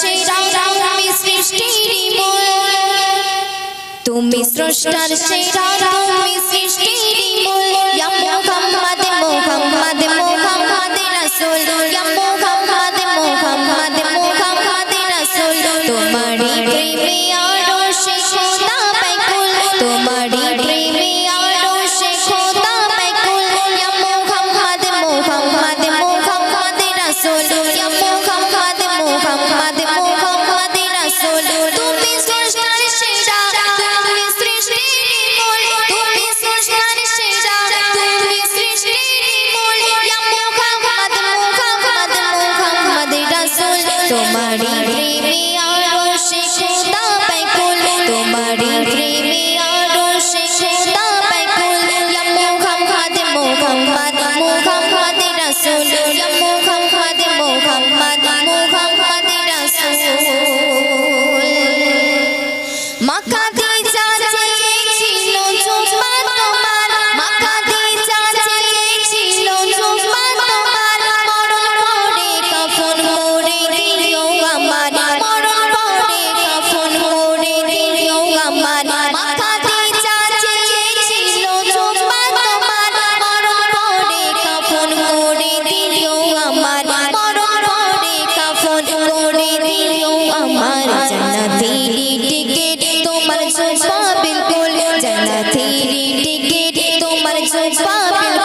সেরা তুমি সৃষ্টির মূল। তুমি স্রষ্টার সেরা তুমি সৃষ্টির মূল। রাসূল তোমারি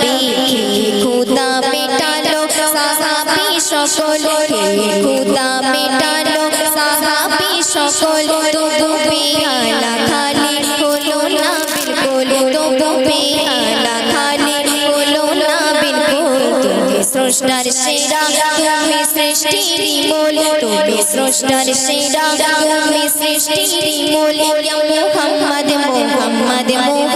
পেল নবী খুদা মেটালো সাহাবি সকল হে খুদা মেটালো সাহাবি সকল তবু বেহালা খালি হলো না বিলকুল। তবু বেহালা খালি হলো না বিলকুল। তুমি স্রষ্টার সেরা, তুমি সৃষ্টির মূল। তুমি স্রষ্টার সেরা, তুমি সৃষ্টির মূল। মুহাম্মদ মুহাম্মদ মুহাম্মদ।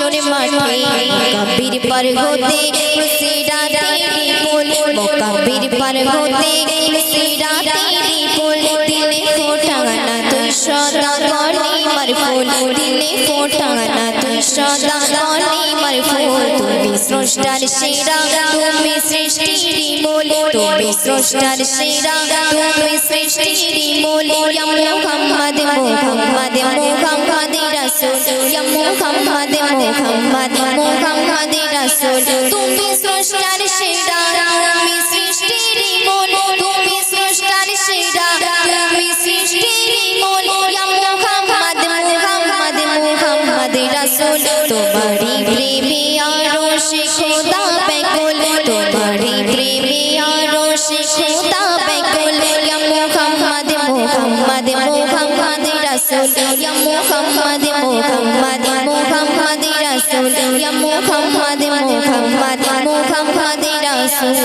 হাসর মাঠে কবির পর হতে সিরা তেরি বল কবির পর হতে সিরা তেরি বল দিনে ফোটানা তুই সদা করি মার ফুল দিনে ফোটানা তুই সদা করি মারফুল তুমি স্রষ্টার সেরা। তুমি সৃষ্টির মূল, তুমি স্রষ্টার সেরা। তুমি সৃষ্টির মূল, ইয়া মুহাম্মদ মুহাম্মদ মুহাম্মদ রাসূল। ইয়া মুহাম্মদ মুহাম্মদ মুহাম্মদ রাসূল। তুমি স্রষ্টার সেরা, তুমি আরশে খোদা বেকুল ইয়া মুহাম্মদ মুহাম্মদ মুহাম্মদ রাসূল। ইয়া মুহাম্মদ মুহাম্মদ মুহাম্মদ রাসূল। ইয়া মুহাম্মদ মুহাম্মদ মুহাম্মদ রাসূল।